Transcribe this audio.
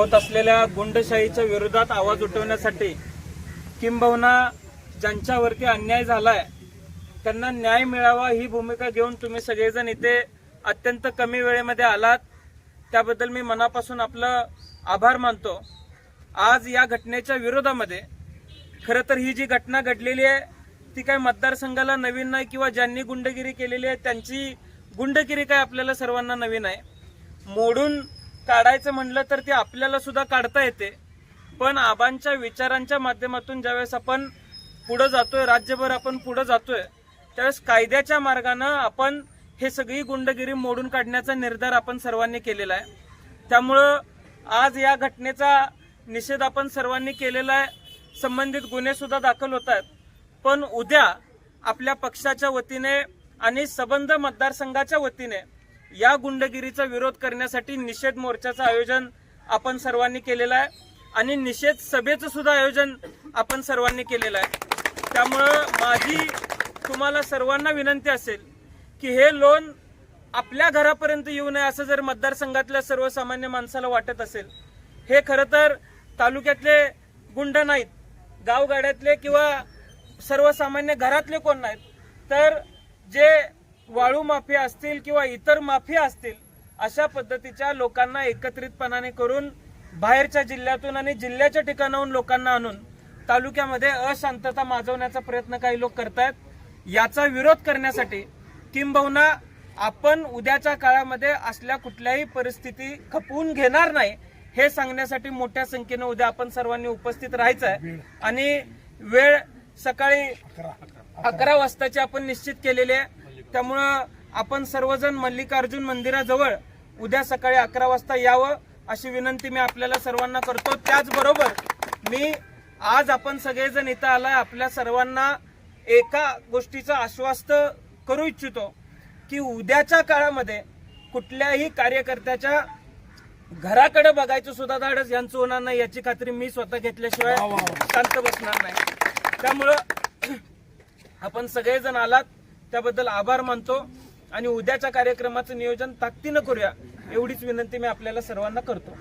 होत असलेल्या गुंडशाहीच्या विरोधात आवाज उठवण्यासाठी किंबहुना ज्यांच्यावरती अन्याय झालाय त्यांना न्याय मिळावा ही भूमिका घेऊन तुम्ही सगळेजण इथे अत्यंत कमी वेळेमध्ये आलात. त्याबद्दल मी मनापासून आपलं आभार मानतो. आज या घटनेच्या विरोधामध्ये खरं तर ही जी घटना घडलेली आहे ती काय मतदारसंघाला नवीन नाही किंवा ज्यांनी गुंडगिरी केलेली आहे त्यांची गुंडगिरी काय आपल्याला सर्वांना नवीन आहे. मोडून काढायचं म्हणलं तर ते आपल्याला सुद्धा काढता येते. पण आबांच्या विचारांच्या माध्यमातून ज्यावेळेस आपण पुढं जातोय राज्यभर आपण पुढं जातोय त्यावेळेस कायद्याच्या मार्गानं आपण हे सगळी गुंडगिरी मोडून काढण्याचा निर्धार आपण सर्वांनी केलेला आहे. त्यामुळं आज या घटनेचा निषेध आपण सर्वांनी केलेला आहे. संबंधित गुन्हे सुद्धा दाखल होत आहेत. पण उद्या आपल्या पक्षाच्या वतीने आणि सबंध मतदारसंघाच्या वतीने या गुंडगिरीचा विरोध करण्यासाठी निषेध मोर्चाचं आयोजन आपण सर्वांनी केलेलं आहे. आणि निषेध सभेचं सुद्धा आयोजन आपण सर्वांनी केलेलं आहे. त्यामुळं माझी तुम्हाला सर्वांना विनंती असेल की हे लोन आपल्या घरापर्यंत येऊ नये असं जर मतदारसंघातल्या सर्वसामान्य माणसाला वाटत असेल हे खरं तर तालुक्यातले गुंड नाहीत गावगाड्यातले किंवा सर्वसामान्य घरातले कोण नाहीत तर जे वाळू माफिया असतील किंवा इतर माफिया असतील अशा पद्धतीच्या लोकांना एकत्रितपणाने करून बाहेरच्या जिल्ह्यातून आणि जिल्ह्याच्या ठिकाणाहून लोकांना आणून तालुक्यामध्ये अशांतता माजवण्याचा प्रयत्न काही लोक करतायत. याचा विरोध करण्यासाठी किंबहुना आपण उद्याच्या काळामध्ये असल्या कुठल्याही परिस्थिती खपवून घेणार नाही हे सांगण्यासाठी मोठ्या संख्येने उद्या आपण सर्वांनी उपस्थित राहायचं आहे आणि वेळ सकाळी अकरा वाजताची आपण निश्चित केलेली आहे. त्यामुळं आपण सर्वजण मल्लिकार्जुन मंदिराजवळ उद्या सकाळी अकरा वाजता यावं अशी विनंती मी आपल्याला सर्वांना करतो. त्याचबरोबर मी आज आपण सगळेजण इथं आलाय आपल्या सर्वांना एका गोष्टीचं आश्वास्त करू इच्छितो की उद्याच्या काळामध्ये कुठल्याही कार्यकर्त्याच्या घराकडे बघायचं सुद्धा धाडस यांचं होणार नाही याची खात्री मी स्वतः घेतल्याशिवाय शांत बसणार नाही. त्यामुळं आपण सगळेजण आलात. त्याबद्दल आभार मानतो आणि उद्याच्या कार्यक्रमाचं नियोजन ताकदीनं करूया एवढीच विनंती मी आपल्याला सर्वांना करतो.